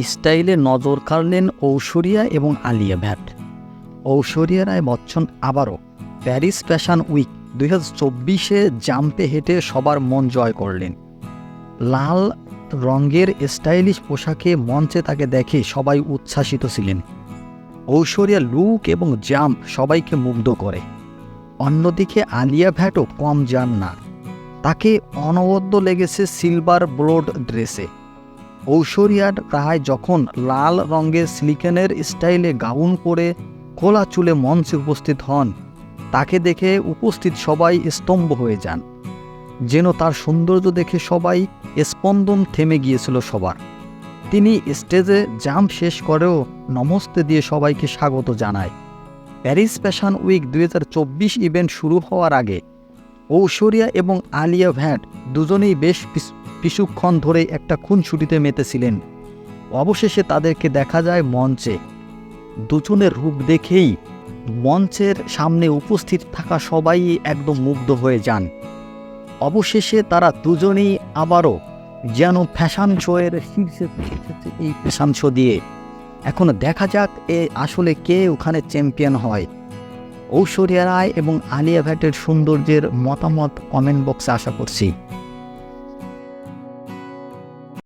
স্টাইলে নজর কাড়লেন ঐশ্বরিয়া এবং আলিয়া ভ্যাট ঐশ্বরিয়া রায় বচ্চন আবারও প্যারিস ফ্যাশন উইক দুই হাজার চব্বিশে জাম্পে হেঁটে সবার মন জয় করলেন। লাল রঙের স্টাইলিশ পোশাকে মঞ্চে তাকে দেখে সবাই উচ্ছ্বাসিত ছিলেন। ঐশ্বরিয়া লুক এবং জাম্প সবাইকে মুগ্ধ করে। অন্যদিকে আলিয়া ভ্যাটও কম যান না। তাকে অনবদ্য লেগেছে সিলভার ব্লোড ড্রেসে। ঐশ্বরিয়ার রায় যখন লাল রঙের সিলিকনের স্টাইলে গাউন পরে খোলা চুলে মঞ্চে উপস্থিত হন, তাকে দেখে উপস্থিত সবাই স্তম্ভ হয়ে যান। যেন তার সৌন্দর্য দেখে সবাই স্পন্দন থেমে গিয়েছিল সবার। তিনি স্টেজে জাম্প শেষ করেও নমস্তে দিয়ে সবাইকে স্বাগত জানায়। প্যারিস ফ্যাশন উইক দুই হাজার চব্বিশ ইভেন্ট শুরু হওয়ার আগে ঐশ্বরিয়া এবং আলিয়া ভ্যাট দুজনেই বেশ কিছুক্ষণ ধরে একটা খুনসুটিতে মেতেছিলেন। অবশেষে তাদেরকে দেখা যায় মঞ্চে। দুজনের রূপ দেখেই মঞ্চের সামনে উপস্থিত থাকা সবাই একদম মুগ্ধ হয়ে যান। অবশেষে তারা দুজনেই আবারও যেন ফ্যাশন শোয়ের শীর্ষে এই ফ্যাশন শো দিয়ে। এখন দেখা যাক এ আসলে কে ওখানে চ্যাম্পিয়ন হয়। ঐশ্বরিয়া রায় এবং আলিয়া ভাটের সৌন্দর্যের মতামত কমেন্ট বক্সে আশা করছি।